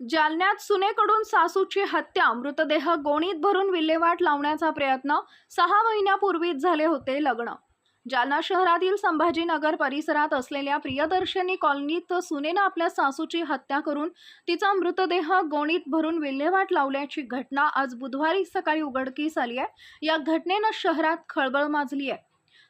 जालन्यात सुनेकडून सासूची हत्या मृतदेह गोणीत भरून विल्हेवाट लावण्याचा प्रयत्न सहा महिन्यापूर्वीच झाले होते लग्न. जालना शहरातील संभाजीनगर परिसरात असलेल्या प्रियदर्शनी कॉलनीत सुनेनं आपल्या सासूची हत्या करून तिचा मृतदेह गोणीत भरून विल्हेवाट लावल्याची घटना आज बुधवारी सकाळी उघडकीस आली आहे. या घटनेनं शहरात खळबळ माजली आहे.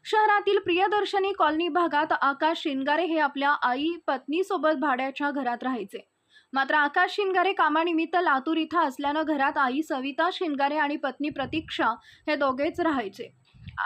शहरातील प्रियदर्शनी कॉलनी भागात आकाश शिनगारे हे आपल्या आई पत्नीसोबत भाड्याच्या घरात राहायचे. मात्र आकाश शिंगारे कामानिमित्त लातूर इथं असल्यानं घरात आई सविता शिनगारे आणि पत्नी प्रतीक्षा हे दोघेच राहायचे.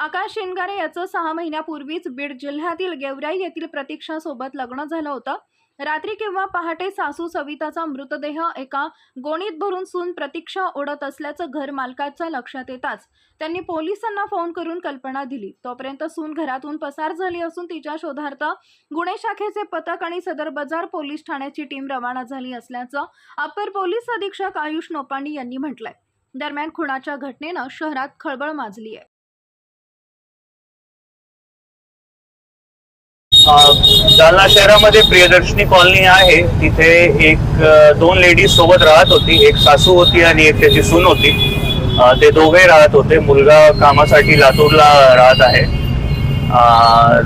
आकाश शिनगारे याचं सहा महिन्यापूर्वीच बीड जिल्ह्यातील गेवराई येथील प्रतीक्षासोबत लग्न झालं होतं. रात्री किंवा पहाटे सासू सविताचा मृतदेह एका गोणीत भरून सून प्रतीक्षा ओढत असल्याचं घर मालकाच्या लक्षात येताच त्यांनी पोलिसांना फोन करून कल्पना दिली. तोपर्यंत सून घरातून पसार झाली असून तिच्या शोधार्थ गुन्हे शाखेचे पथक आणि सदर बाजार पोलीस ठाण्याची टीम रवाना झाली असल्याचं अप्पर पोलीस अधीक्षक आयुष नोपांडी यांनी म्हटलंय. दरम्यान खुणाच्या घटनेनं शहरात खळबळ माजली आहे जालना शहरामध्ये प्रियदर्शनी कॉलनी आहे. तिथे एक दोन लेडीज सोबत राहत होती. एक सासू होती आणि एक त्याची सून होती. ते दोघे राहत होते. मुलगा कामासाठी लातूरला राहत आहे.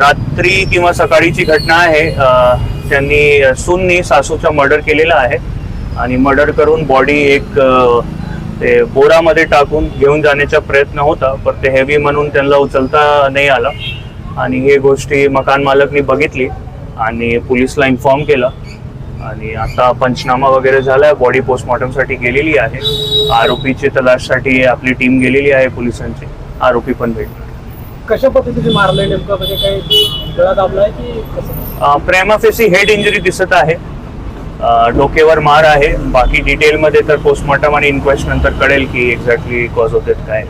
रात्री किंवा सकाळीची घटना आहे. त्यांनी सूननी सासूचा मर्डर केलेला आहे. आणि मर्डर करून बॉडी एक ते बोरामध्ये टाकून घेऊन जाण्याचा प्रयत्न होता. पण ते हेवी म्हणून त्यांना उचलता नाही आला. आणि हे गोष्टी मकान मालकनी बघितली आणि पोलिसला इन्फॉर्म केलं. आणि आता पंचनामा वगैरे झालाय बॉडी पोस्टमॉर्टमसाठी गेलेली आहे. आरोपीची तलाशसाठी आपली टीम गेलेली आहे पोलिसांची. आरोपी पण भेटला कशा पद्धतीने मारलंय नेमकं? म्हणजे काही गळा दाबलाय की कसं? प्रेमाफेसी हेड इंजुरी दिसत आहे. डोकेवर मार आहे. बाकी डिटेलमध्ये तर पोस्टमॉर्टम आणि इन्क्वेस्ट नंतर कळेल की एक्झॅक्टली कॉज होते काय.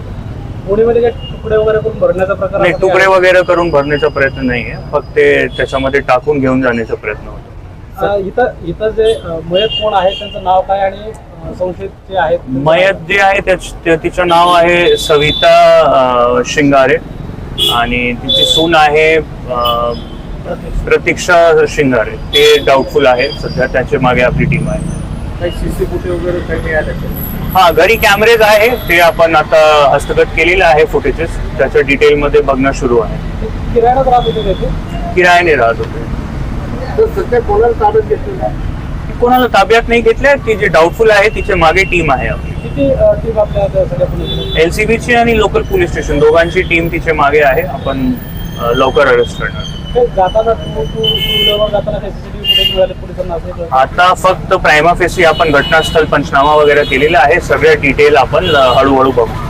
काही तुकडे वगैरे करून भरण्याचा प्रकार नाही तुकडे वगैरे करून भरण्याचा प्रयत्न नाही आहे. फक्त ते त्याच्यामध्ये टाकून घेऊन जाण्याचा प्रयत्न होतो. इथं इथं जे मयत कोण आहे त्यांचं नाव काय आणि संशयित जे आहेत मयत जे आहे तिचं नाव आहे सविता शिंगारे. आणि तिची सून आहे प्रतीक्षा शिंगारे. ते डाऊटफुल आहे. सध्या त्याच्यामागे आपली टीम आहे. काही सीसी फुटेज वगैरे काही मिळाले हा घरी कॅमेरेज आहे. ते आपण आता हस्तगत केलेले आहे फुटेजेस त्याच्या डिटेलमध्ये बघणं सुरू आहे. किरायानं राहत होते त्याचे किरायाने राहत होते. तर सध्या कोणाला ताब्यात घेतलेलं आहे? कोणाला ताब्यात नाही घेतलंय ती जे डाऊटफुल आहे तिच्यामागे टीम आहे आपली. किती टीम आपल्या आता एलसीबीची आणि लोकल पोलीस स्टेशन दोघांची टीम तिच्यामागे आहे. आपण अ, लवकर अरेस्ट करणार. जाताना टू व्हीलरवर जाताना काही आता फक्त प्रायमाफेसी आपण घटनास्थळ पंचनामा वगैरे केलेला आहे. सगळ्या डिटेल आपण हळूहळू बघू.